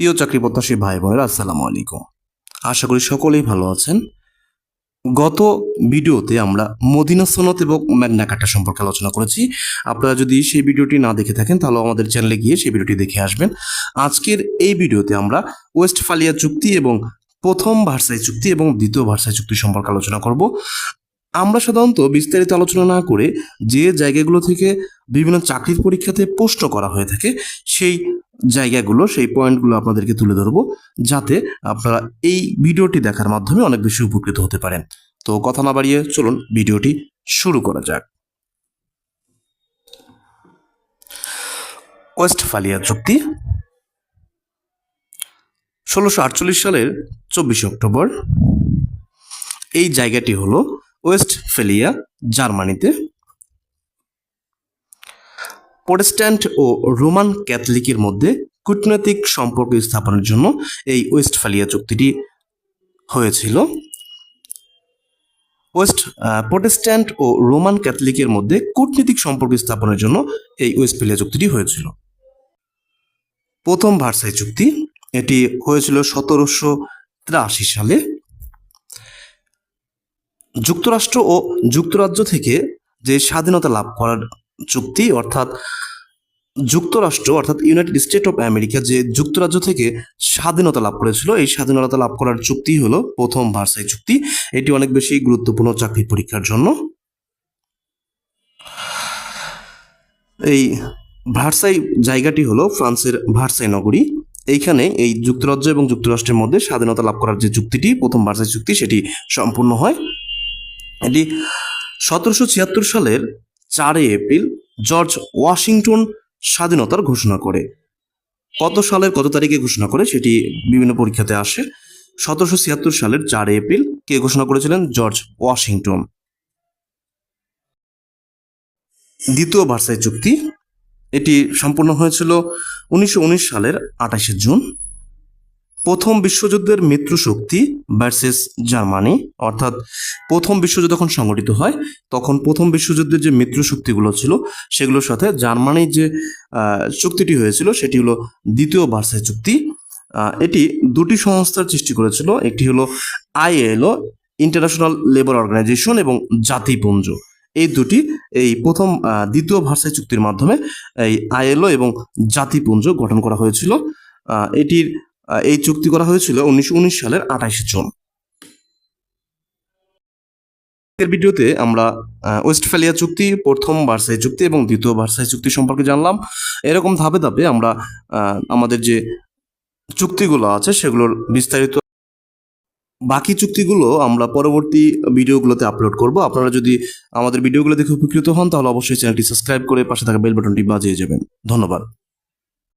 প্রিয় চাকরি প্রত্যাশী ভাই বোনেরা আসসালামু আলাইকুম। আশা করি সকলেই ভালো আছেন। গত ভিডিওতে আমরা মদিনা সনদ এবং ম্যাগনা কাটা সম্পর্কে আলোচনা করেছি। আপনারা যদি সেই ভিডিওটি না দেখে থাকেন, তাহলে আমাদের চ্যানেলে গিয়ে সেই ভিডিওটি দেখে আসবেন। আজকের এই ভিডিওতে আমরা ওয়েস্টফালিয়া চুক্তি এবং প্রথম ভার্সাই চুক্তি এবং দ্বিতীয় ভার্সাই চুক্তি সম্পর্কে আলোচনা করব। আমরা সাধারণত বিস্তারিত আলোচনা না করে যে জায়গাগুলো থেকে বিভিন্ন চাকরির পরীক্ষাতে প্রশ্ন করা হয়ে থাকে, সেই জায়গাগুলো, সেই পয়েন্টগুলো আপনাদেরকে তুলে ধরবো, যাতে আপনারা এই ভিডিওটি দেখার মাধ্যমে অনেক বেশি উপকৃত হতে পারেন। তো কথা না বাড়িয়ে চলুন ভিডিওটি শুরু করা যাক। ওয়েস্টফালিয়া চুক্তি। ষোলোশো আটচল্লিশ সালের চব্বিশে অক্টোবর। এই জায়গাটি হলো ওয়েস্টফেলিয়া জার্মানিতে। প্রোটেস্ট্যান্ট ও রোমান ক্যাথলিকের মধ্যে কূটনৈতিক সম্পর্ক স্থাপনের জন্য এই ওয়েস্টফালিয়া চুক্তিটি হয়েছিল। ওয়েস্ট প্রোটেস্ট্যান্ট ও রোমান ক্যাথলিকের মধ্যে কূটনীতিক সম্পর্ক স্থাপনের জন্য এই ওয়েস্টফালিয়া চুক্তিটি হয়েছিল। প্রথম ভার্সাই চুক্তি, এটি হয়েছিল সতেরোশো তিরাশি সালে। যুক্তরাষ্ট্র ও যুক্তরাজ্য থেকে যে স্বাধীনতা লাভ করার চুক্তি, অর্থাৎ যুক্তরাষ্ট্র, অর্থাৎ ইউনাইটেড স্টেট অফ আমেরিকা যে যুক্তরাজ্য থেকে স্বাধীনতা লাভ করেছিল, এই স্বাধীনতা লাভ করার চুক্তি হলো প্রথম ভার্সাই চুক্তি। এটি অনেক বেশি গুরুত্বপূর্ণ চাকরি পরীক্ষার জন্য। এই ভার্সাই জায়গাটি হলো ফ্রান্সের ভার্সাই নগরী। এইখানে এই যুক্তরাজ্য এবং যুক্তরাষ্ট্রের মধ্যে স্বাধীনতা লাভ করার যে চুক্তিটি, প্রথম ভার্সাই চুক্তি, সেটি সম্পূর্ণ হয়। এটি সতেরোশো ছিয়াত্তর সালের চারই এপ্রিল জর্জ ওয়াশিংটন স্বাধীনতার ঘোষণা করে। কত সালের কত তারিখে ঘোষণা করে সেটি বিভিন্ন পরীক্ষাতে আসে। সতেরোশো ছিয়াত্তর সালের চার এপ্রিল কে ঘোষণা করেছিলেন? George Washington. দ্বিতীয় ভার্সাই চুক্তি, এটি সম্পূর্ণ হয়েছিল উনিশশো উনিশ সালের আঠাশে জুন। প্রথম বিশ্বযুদ্ধের মিত্র শক্তি ভার্সেস জার্মানি, অর্থাৎ প্রথম বিশ্বযুদ্ধ যখন সংগঠিত হয়, তখন প্রথম বিশ্বযুদ্ধের যে মিত্র শক্তিগুলো ছিল, সেগুলোর সাথে জার্মানির যে চুক্তিটি হয়েছিল, সেটি হলো দ্বিতীয় ভার্সাই চুক্তি। এটি দুটি সংস্থার সৃষ্টি করেছিল, একটি হলো আইএলও ইন্টারন্যাশনাল লেবার অর্গানাইজেশন এবং জাতিপুঞ্জ। এই দুটি, এই প্রথম দ্বিতীয় ভার্সাই চুক্তির মাধ্যমে এই আইএলও এবং জাতিপুঞ্জ গঠন করা হয়েছিল। এটির এই চুক্তি করা হয়েছিল উনিশশো উনিশ সালের আঠাশে জুন। আজকের ভিডিওতে আমরা ওয়েস্টফালিয়া চুক্তি, প্রথম ভার্সাই চুক্তি এবং দ্বিতীয় ভার্সাই চুক্তি সম্পর্কে জানলাম। এরকম ধাপে ধাপে আমরা আমাদের যে চুক্তিগুলো আছে সেগুলোর বিস্তারিত বাকি চুক্তিগুলো আমরা পরবর্তী ভিডিওগুলোতে আপলোড করব। আপনারা যদি আমাদের ভিডিওগুলো দেখে উপকৃত হন, তাহলে অবশ্যই চ্যানেলটি সাবস্ক্রাইব করে পাশে থাকা বেল বাটনটি বাজিয়ে যাবেন। ধন্যবাদ।